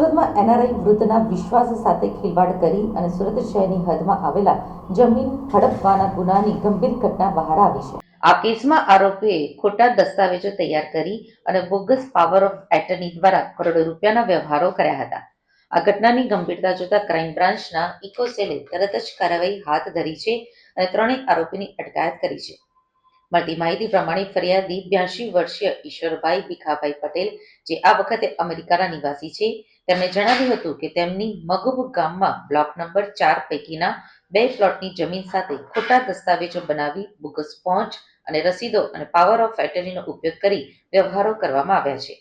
સુરતમાં એનઆરઆઈ વૃદ્ધના વિશ્વાસ સાથે ખિલવાડ કરી અને સુરત શહેરની હદમાં આવેલા જમીન હડપવાના ગુનાની ગંભીર ઘટના બહાર આવી છે. આ કેસમાં આરોપીએ ખોટા દસ્તાવેજો તૈયાર કરી અને બોગસ પાવર ઓફ એટર્ની દ્વારા કરોડો રૂપિયાના વ્યવહારો કર્યા હતા. આ ઘટનાની ગંભીરતા જોતા ક્રાઇમ બ્રાન્ચના ઇકો સેલે તરત જ કાર્યવાહી હાથ ધરી છે અને ત્રણેય આરોપીની અટકાયત કરી છે. મળતી માહિતી પ્રમાણે ફરિયાદી બ્યાસી વર્ષીય ઈશ્વરભાઈ ભીખાભાઈ પટેલ, જે આ વખતે અમેરિકાના નિવાસી છે, તેમણે જણાવ્યું હતું કે તેમની મગુબ ગામમાં બ્લોક નંબર ચાર પૈકીના બે પ્લોટની જમીન સાથે ખોટા દસ્તાવેજો બનાવી બોગસ પહોંચ અને રસીદો અને પાવર ઓફ એટર્નીનો ઉપયોગ કરી વ્યવહારો કરવામાં આવ્યા છે.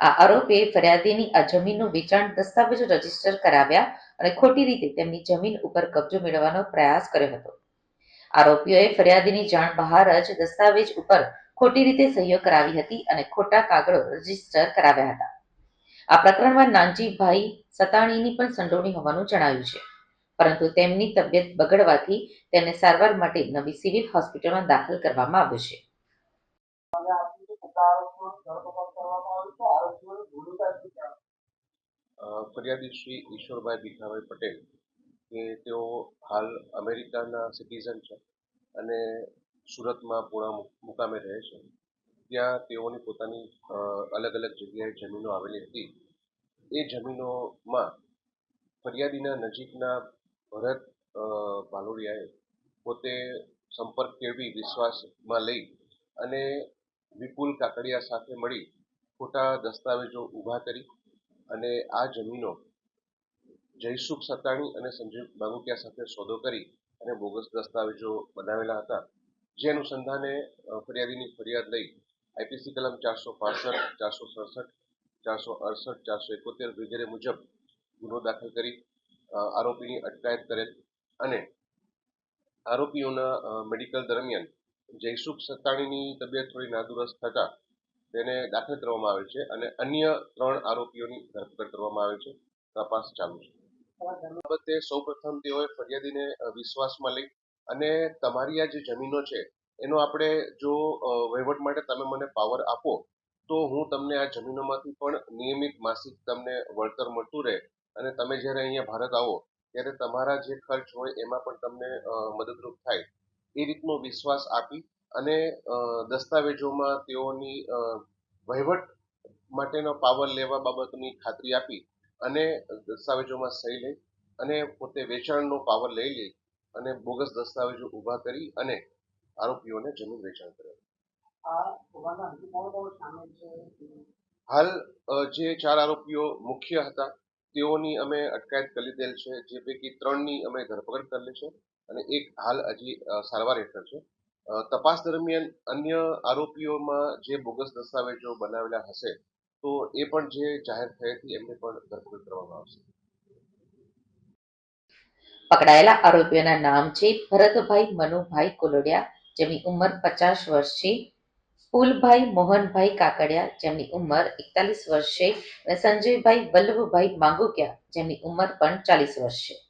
આ આરોપીએ ફરિયાદીની આ જમીનનું વેચાણ દસ્તાવેજો રજિસ્ટર કરાવ્યા અને ખોટી રીતે તેમની જમીન ઉપર કબજો મેળવવાનો પ્રયાસ કર્યો હતો. આરોપીઓએ ફરિયાદીની જાણ બહાર જ દસ્તાવેજ ઉપર ખોટી રીતે સહીઓ કરાવી હતી અને ખોટા કાગળો રજિસ્ટર કરાવ્યા હતા. આ પ્રકરણમાં નાનજીભાઈ સતાણીની પણ સંડોવણી હોવાનું જણાવ્યું છે. પરંતુ તેમની તબિયત બગડવાથી તેને સારવાર માટે નવી સિવિલ હોસ્પિટલમાં દાખલ કરવામાં આવ્યો છે. ફરિયાદી શ્રી ઈશ્વરભાઈ ભીખાભાઈ પટેલ કે તેઓ હાલ અમેરિકાના સિટીઝન છે અને સુરતમાં પૂણા મુકામે રહે છે. ત્યાં તેઓની પોતાની અલગ અલગ જગ્યાએ જમીનો આવેલી હતી. એ જમીનોમાં ફરિયાદીના નજીકના ભરત ભાલોડિયાએ પોતે સંપર્ક કેળવી વિશ્વાસમાં લઈ અને વિપુલ કાકડિયા સાથે મળી ખોટા દસ્તાવેજો ઊભા કરી અને આ જમીનો જયસુખ સતાણી અને સંજીવ બાંગુકિયા સાથે સોદો કરી અને બોગસ દસ્તાવેજો બનાવેલા હતા. જે અનુસંધાને ફરિયાદીની ફરિયાદ લઈ આઈપીસી કલમ ચારસો પાસઠ, ચારસો સડસઠ, ચારસો અડસઠ, ચારસો એકોતેર વગેરે મુજબ ગુનો દાખલ કરી આરોપીની અટકાયત કરેલ અને આરોપીઓના મેડિકલ દરમિયાન જયસુખ સત્તાણીની તબિયત થોડી નાદુરસ્ત થતા તેને દાખલ કરવામાં આવે છે અને અન્ય ત્રણ આરોપીઓની ધરપકડ કરવામાં આવે છે. તપાસ ચાલુ છે. આ સૌ સૌપ્રથમ તેઓએ ફરિયાદીને વિશ્વાસમાં લઈ અને તમારી આ જે જમીનો છે, એનો આપણે જો વહીવટ માટે તમે મને પાવર આપો, તો હું તમને આ જમીનોમાંથી પણ નિયમિત માસિક તમને વળતર મળતું રહે. અને તમે જ્યારે અહીંયા ભારત આવો, ત્યારે તમારા જે ખર્ચ હોય એમાં પણ તમને મદદરૂપ થાય. એ રીતનો વિશ્વાસ આપી અને દસ્તાવેજોમાં તેઓની વહીવટ માટેનો પાવર લેવા બાબતની ખાતરી આપી અને દસ્તાવેજોમાં સહી લઈ અને પોતે વેચાણનો પાવર લઈ લઈ અને બોગસ દસ્તાવેજો ઊભા કરી અને આરોપીઓને જમીન વેચાણ કરે. હાલ જે ચાર આરોપીઓ મુખ્ય હતા તેઓની અમે અટકાયત કરી દેલ છે. જે પૈકી ત્રણની અમે ધરપકડ કરેલી છે અને એક હાલ હજી સારવાર હેઠળ છે. તપાસ દરમિયાન અન્ય આરોપીઓમાં જે બોગસ દસ્તાવેજો બનાવેલા હશે તો એ પણ જે જાહેર થઈ એમને પણ ધરપકડ કરવામાં આવશે. પકડાયેલા આરોપીઓના નામ છે ભરતભાઈ મનુભાઈ કોલોડિયા, જેમની ઉંમર પચાસ વર્ષ છે ફૂલભાઈ મોહનભાઈ કાકડિયા, જેમની ઉંમર એકતાલીસ વર્ષ છે અને સંજયભાઈ વલ્લભભાઈ માંગુકિયા, જેમની ઉંમર પણ ચાલીસ વર્ષ. છે